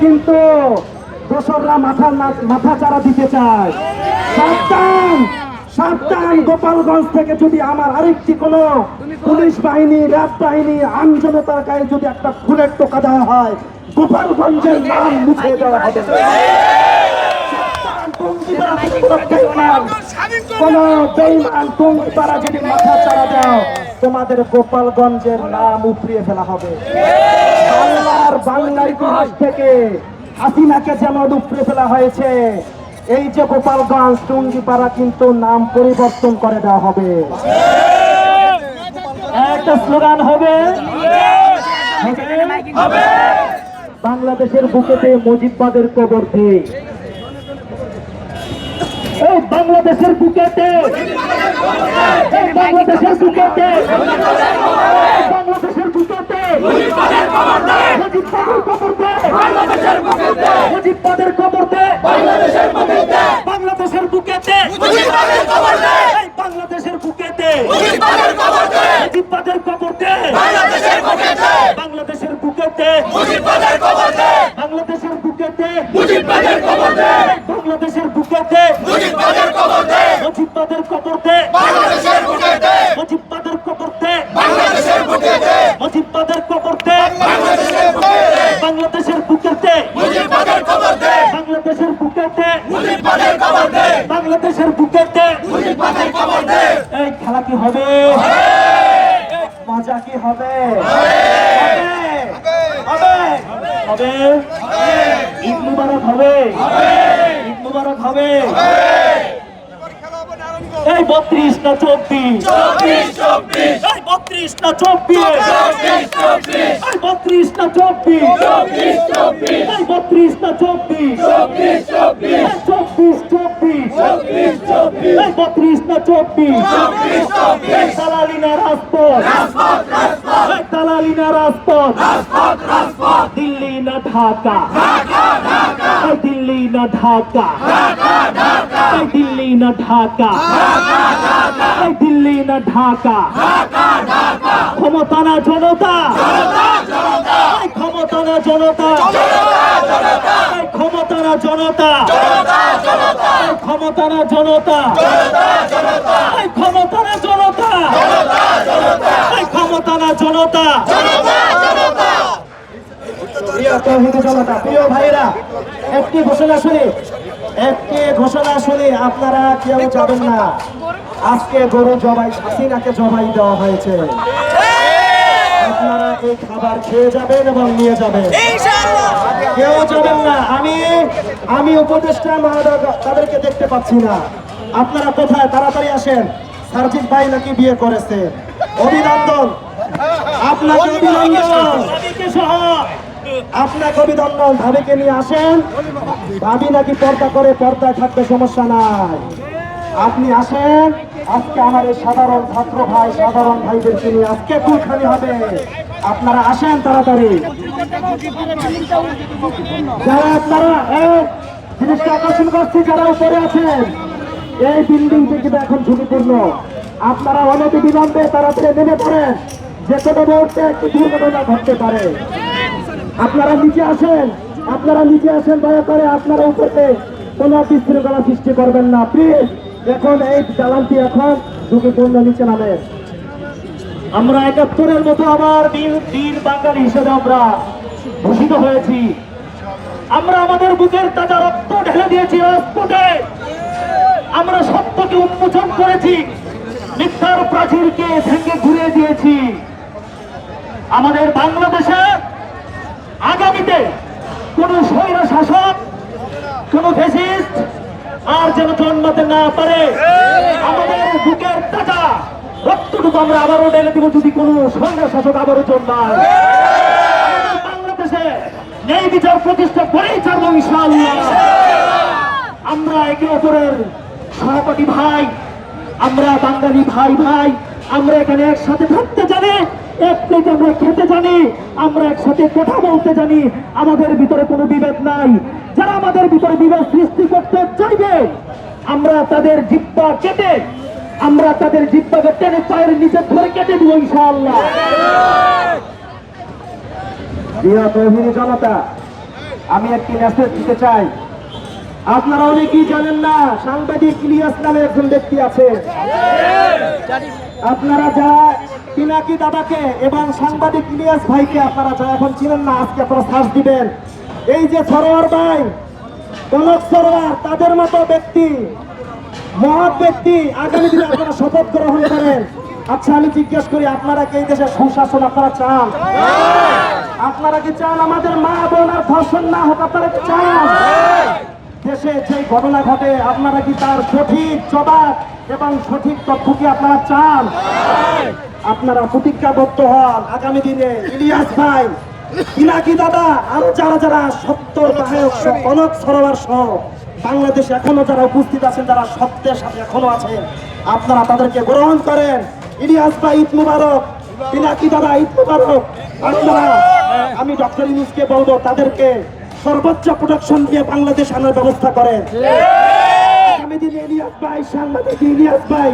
কিন্তু দোসররা মাথা মাথা চারা দিতে চায়। সাবধান সাবধান গোপালগঞ্জ থেকে যদি আমার আরেকটি কোন পুলিশ বাহিনী র্যাব বাহিনী, আমজনতার গায়ে যদি একটা ফুলের টোকা দেওয়া হয়, গোপালগঞ্জের নাম মুছে দেওয়া হবে। যদি মাথা তোমাদের গোপালগঞ্জের নাম উপড়িয়ে ফেলা হবে। বাংলার বাংলার ইতিহাস থেকে হাসিনাকে যেমন উপড়ে ফেলা হয়েছে, এই যে গোপালগঞ্জ টুঙ্গিপাড়া কিন্তু নাম পরিবর্তন করে দেওয়া হবে একটা স্লোগান হবে? বাংলাদেশের বুকেতে মুজিববাদের কবর দিয়ে এই বাংলাদেশের বুকেতে বাংলাদেশের বুকেতে বাংলাদেশের মুজিববাদের কবর দে। মুজিববাদের কবর দে। বাংলাদেশের বুকেতে এই বাংলাদেশের বুকেতে মুজিববাদের কবর দে। বাংলাদেশের মুজিববাদের কবর দে বাংলাদেশের বুকেতে মুজিববাদের কবর দে বাংলাদেশের মুজিববাদের কবর দে মুজিববাদের কবর দে বাংলাদেশের বুকেতে মুজিববাদের কবর দে বাংলাদেশের বুকেতে মুজিববাদের কবর দে বাংলাদেশের বুকেতে বাংলাদেশের বুকেতে মুজিববাদের কবর দে বাংলাদেশের বুকেতে মুজিববাদের কবর দে বাংলাদেশের বুকেতে মুজিববাদের কবর দে এই খেলা কি হবে? মজা কি হবে? হবে। হবে। ঈদ মুবারক হবে। ঈদ মুবারক হবে। এই বত্রিশ না চব্বিশ? বত্রিশ না চব্বিশ? বত্রিশ না চব্বিশ? বত্রিশ না চব্বিশ এই চব্বিশ চব্বিশ এই বত্রিশ না চব্বিশ এই দালালিনা রাজপথ এই দালালিনা রাজপথ দিল্লি না ঢাকা দিল্লি না ঢাকা দিল্লি না ঢাকা দিল্লি না ঢাকা ক্ষমতা না জনতা জনতা জনতা। এই ক্ষমতা না জনতা। এই ক্ষমতা না জনতা। এই ক্ষমতা না জনতা। প্রিয় জনতা ভাইরা একটি ঘোষণা শুনি। একটি ঘোষণা শুনি, আপনারা কেউ যাবেন না। আজকে গরু জবাই, হাসিনাকে জবাই দেওয়া হয়েছে। আপনারা খাবার খেয়ে যাবেন এবং নিয়ে যাবেন। কেউ যাবেন না। আমি আমি উপদেষ্টা তাদেরকে দেখতে পাচ্ছি না। আপনারা কোথায়? তাড়াতাড়ি আসেন। সার্জিৎ ভাই নাকি বিয়ে করেছে? অভিনন্দন। আপনাকে অভিনন্দন। আপনাকে অভিনন্দন। ভাবিকে নিয়ে আসেন। ভাবি নাকি পর্দা করে পর্দায় থাকতে সমস্যা নাই। আপনি আসেন। আজকে এই সাধারণ ছাত্র ভাই, সাধারণ ভাইদেরকে নিয়ে আজকে কুলখানি হবে। আপনারা আসেন তাড়াতাড়ি। যারা আপনারা জিনিসটা আকর্ষণ করছি, যারা উপরে আছেন, এই বিল্ডিং থেকে এখন ঝুঁকিপূর্ণ। আপনারা অনেক বিলম্বে তাড়াতাড়ি নেমে পড়েন, যে কোনো মুহূর্তে একটি দুর্ঘটনা ঘটতে পারে। আপনারা নিচে আসেন, আপনারা নিচে আসেন, দয়া করে আপনারা উপরে কোনো বিশৃঙ্খলা সৃষ্টি করবেন না প্লিজ এখন এই দালানটি এখন ঝুঁকিপূর্ণ নিচে নামে। আমরা একাত্তরের মতো আবার বীর বাঙালি হিসেবে আমরা ভূষিত হয়েছি। আমরা আমাদের বুকের তাজা রক্ত ঢেলে দিয়েছি রাজপথে আমরা সত্যকে উন্মোচন করেছি, মিথ্যার প্রাচীরকে ভেঙে ঘুরিয়ে দিয়েছি। আমাদের বাংলাদেশে আগামীতে কোন স্বৈর শাসক, কোন ফেসিস্ট আর যেন জন্মাতে না পারে। আমাদের বুকের তাজা রক্তটুকু আমরা আবারও ঢেলে দিব যদি কোন স্বৈর শাসক আবারও জন্মায়। বাংলাদেশে ন্যায় বিচার প্রতিষ্ঠা করেই ছাড়বো ইনশাআল্লাহ। আমরা একে অপরের সহপাঠী ভাই, আমরা বাঙালি ভাই ভাই, আমরা এখানে একসাথে থাকতে জানি, এক প্লেট আমরা খেতে জানি, আমরা একসাথে কথা বলতে জানি, আমাদের ভিতরে কোনো বিভেদ নাই। যারা আমাদের ভিতরে বিভেদ সৃষ্টি করতে চাইবে, আমরা তাদের জিব্বা কেটে, আমরা তাদের জিব্বাকে টেনে পায়ের নিচে ধরে কেটে দিব ইনশাআল্লাহ। জনতা, আমি একটি মেসেজ দিতে চাই। আপনারা অনেকেই জানেন না, সাংবাদিক ইলিয়াস নামে একজন ব্যক্তি আছে। আপনারা যারা পিনাকি দাদাকে এবং সাংবাদিক ইলিয়াস ভাইকে আপনারা যারা এখন চিনেন না, আজকে আপনারা সার্চ দিবেন। এই যে সরোয়ার ভাই কনক সরোয়ার, তাদের মতো ব্যক্তি, মহৎ ব্যক্তি, আগামী দিনে আপনারা শপথ গ্রহণ করেন। আচ্ছা আমি জিজ্ঞেস করি, আপনারা কি এই দেশে সুশাসন আপনারা চান? আপনারা কি চান আমাদের মা বোন আর ধর্ষণ না হোক, আপনারা কি চান? দেশে যে ঘটনা ঘটে, আপনারা কি তার সঠিক জবাব এবং সঠিক তথ্য কি আপনারা চান? আপনারা প্রতিজ্ঞাবদ্ধ হন। আগামী দিনে ইলিয়াস ভাই ইনাকি দাদা? আরও যারা যারা সত্তর কনক সরোয়ার সহ বাংলাদেশে এখনও যারা উপস্থিত আছেন, যারা সত্যের সাথে এখনও আছেন, আপনারা তাদেরকে গ্রহণ করেন। ইলিয়াস ভাই ঈদ মুবারক। পিনাকি দাদা, ঈদ মুবারক? আপনারা আমি ডক্টর ইউনুসকে বলব, তাদেরকে সর্বোচ্চ প্রোটেকশন দিয়ে বাংলাদেশ আনার ব্যবস্থা করেন। ইলিয়াস ভাই সাংবাদিক ইলিয়াস ভাই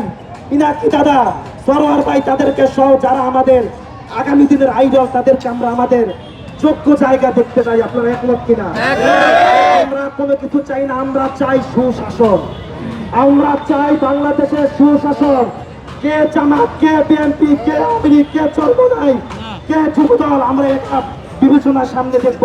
ইনাকি দাদা, সরোয়ার ভাই তাদেরকে সহ যারা আমাদের আগামী দিনের আইডল তাদেরকে আমরা আমাদের যোগ্য জায়গা দেখতে চাই আপনারা একমত কিনা? আমরা কোনো কিছু চাই না আমরা চাই সুশাসন। আমরা চাই বাংলাদেশের সুশাসন। কে জামাত কে বিএনপি কে আওয়ামী লীগ, কে নাই কে যুবদল আমরা একটা বিবেচনার সামনে দেখব।